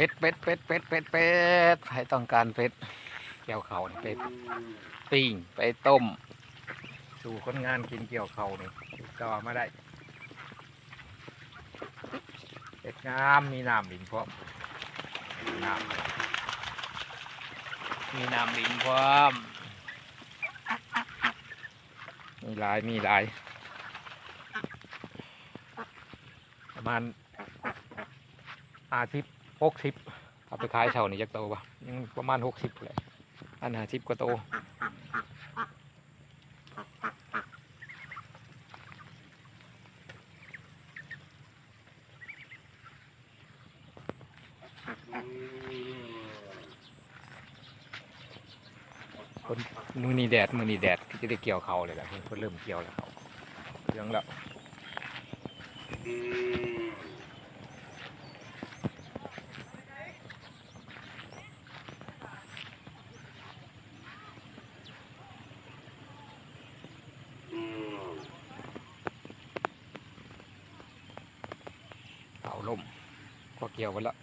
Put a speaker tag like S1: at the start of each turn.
S1: เป็ดเป็ดเป็ดเป็ดเป็ดเป็ดใครต้องการเป็ดเกี่ยวเขานี่เป็ดปิ้งไปต้ม สู่คนงานกินเกี่ยวเขานี่ติดต่อมาได้เป็ดงามมีน้ำลิงพร้อมน้ำมีน้ำลิงพร้อมมีลายมีลายประมาณอาทิตย์ หกสิบเอาไปขายเช่านี่จักโตปะยังประมาณหกสิบเลยอันห้าสิบกว่าโตคนมือนีแดดมือนีแดดที่จะได้เกี่ยวเขาเลยแหละคนเริ่มเกี่ยวแล้วเขาเรื่องแล้ว เสาลมก็เกี่ยวไปแล้ว